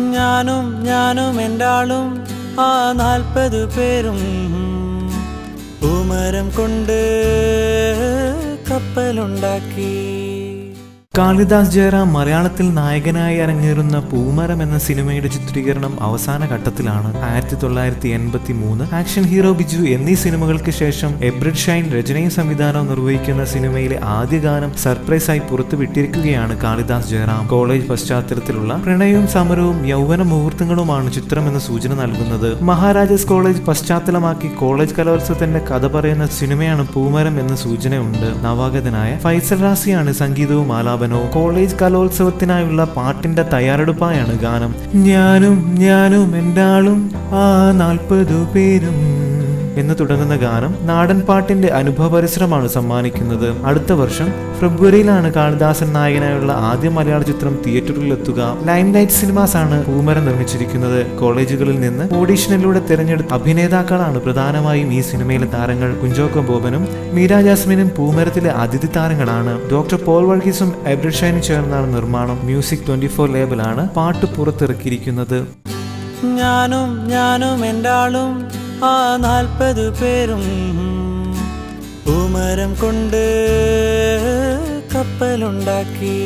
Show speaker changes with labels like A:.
A: ഞാനും ഞാനും എന്റെ ആളും ആ നാൽപ്പത് പേരും ഉമരം കൊണ്ട് കപ്പലുണ്ടാക്കി.
B: കാളിദാസ് ജയറാം മലയാളത്തിൽ നായകനായി അരങ്ങേറുന്ന പൂമരം എന്ന സിനിമയുടെ ചിത്രീകരണം അവസാന ഘട്ടത്തിലാണ്. ആയിരത്തി തൊള്ളായിരത്തി എൺപത്തി മൂന്ന് ആക്ഷൻ ഹീറോ ബിജു എന്നീ സിനിമകൾക്ക് ശേഷം എബ്രിഡ് ഷൈൻ രചനയും സംവിധാനവും നിർവഹിക്കുന്ന സിനിമയിലെ ആദ്യ ഗാനം സർപ്രൈസായി പുറത്തുവിട്ടിരിക്കുകയാണ് കാളിദാസ് ജയറാം. കോളേജ് പശ്ചാത്തലത്തിലുള്ള പ്രണയവും സമരവും യൗവന മുഹൂർത്തങ്ങളുമാണ് ചിത്രം എന്ന സൂചന നൽകുന്നത്. മഹാരാജാസ് കോളേജ് പശ്ചാത്തലമാക്കി കോളേജ് കലോത്സവത്തിന്റെ കഥ പറയുന്ന സിനിമയാണ് പൂമരം എന്ന സൂചനയുണ്ട്. നവാഗതനായ ഫൈസൽ റാസിയാണ് സംഗീതവും ആലാപനവും കോളേജ് കലോത്സവത്തിനായുള്ള പാട്ടിന്റെ തയ്യാറെടുപ്പായാണ് ഗാനം. ഞാനും ഞാനും എന്റെ ആളും ആ നാൽപ്പതു പേരും എന്ന് തുടങ്ങുന്ന ഗാനം നാടൻ പാട്ടിന്റെ അനുഭവ പരിസരമാണ് സമ്മാനിക്കുന്നത്. അടുത്ത വർഷം ഫെബ്രുവരിയിലാണ് കാളിദാസൻ നായകനായുള്ള ആദ്യ മലയാള ചിത്രം തിയേറ്ററിലെത്തുക ലൈം ലൈറ്റ് സിനിമാസ് ആണ് പൂമരം നിർമ്മിച്ചിരിക്കുന്നത്. കോളേജുകളിൽ നിന്ന് ഓഡീഷനിലൂടെ തിരഞ്ഞെടുത്ത അഭിനേതാക്കളാണ് പ്രധാനമായും ഈ സിനിമയിലെ താരങ്ങൾ. കുഞ്ചോക്കോ ബോബനും മീര ജാസ്മിനും പൂമരത്തിലെ അതിഥി താരങ്ങളാണ്. ഡോക്ടർ പോൾ വർഗീസും എബ്രിഡ് ഷൈനും ചേർന്നാണ് നിർമ്മാണം. മ്യൂസിക് ട്വന്റി ഫോർ ലേബലാണ് പാട്ട് പുറത്തിറക്കിയിരിക്കുന്നത്.
A: ഞാനും ഞാനും എന്റെ ആളും ആ നാൽപ്പത് പേരും പൂമരം കൊണ്ട് കപ്പലുണ്ടാക്കി.